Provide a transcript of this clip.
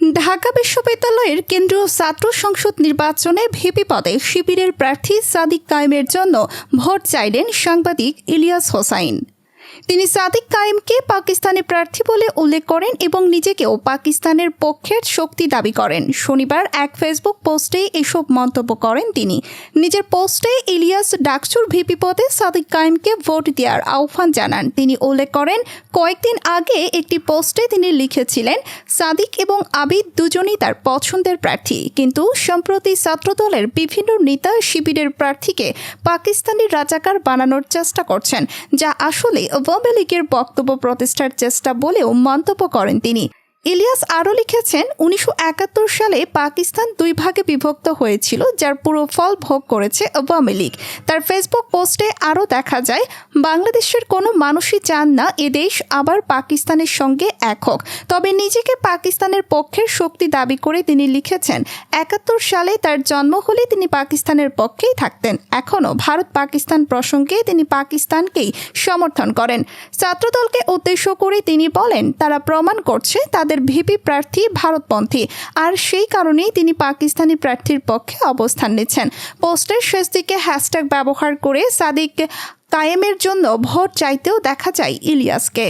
ঢাকা বিশ্ববিদ্যালয়ের কেন্দ্রীয় ছাত্র সংসদ নির্বাচনে ভিপি পদে শিবিরের প্রার্থী সাদিক কায়েমের জন্য ভোট চাইলেন সাংবাদিক ইলিয়াস হোসাইন। তিনি সাদিক কায়েমকে পাকিস্তানি প্রার্থী বলে উল্লেখ করেন এবং নিজেকেও পাকিস্তানের পক্ষের শক্তি দাবি করেন। শনিবার এক ফেসবুক পোস্টে এসব মন্তব্য করেন তিনি। নিজের পোস্টে ইলিয়াস ডাকসুর ভিপি পদে সাদিক কায়েমকে ভোট দেওয়ার আহ্বান জানান। তিনি উল্লেখ করেন, কয়েকদিন আগে একটি পোস্টে তিনি লিখেছিলেন, সাদিক এবং আবিদ দুজনই তার পছন্দের প্রার্থী। কিন্তু সম্প্রতি ছাত্রদলের বিভিন্ন নেতা শিবিরের প্রার্থীকে পাকিস্তানি রাজাকার বানানোর চেষ্টা করছেন, যা আসলে আওয়ামী লীগের বক্তব্য প্রতিষ্ঠার চেষ্টা বলেও মন্তব্য করেন তিনি। ইলিয়াস আরও লিখেছেন, উনিশশো একাত্তর সালে পাকিস্তান দুই ভাগে বিভক্ত হয়েছিল, যার পুরো ফল ভোগ করেছে আওয়ামী লীগ। তার ফেসবুক পোস্টে আরও দেখা যায়, বাংলাদেশের কোনো মানুষই চান না এ দেশ আবার পাকিস্তানের সঙ্গে এক হোক। তবে নিজেকে পাকিস্তানের পক্ষের শক্তি দাবি করে তিনি লিখেছেন, একাত্তর সালে তার জন্ম হলে তিনি পাকিস্তানের পক্ষেই থাকতেন। এখনও ভারত পাকিস্তান প্রসঙ্গে তিনি পাকিস্তানকেই সমর্থন করেন। ছাত্রদলকে উদ্দেশ্য করে তিনি বলেন, তারা প্রমাণ করছে তাদের ভিপি প্রার্থী ভারতপন্থী। আর সেই কারণেই তিনি পাকিস্তানি প্রার্থীর পক্ষে অবস্থান নিচ্ছেন। পোস্টের শেষ দিকে হ্যাশট্যাগ ব্যবহার করে সাদিক কায়েমের জন্য ভোট চাইতেও দেখা যায় ইলিয়াসকে।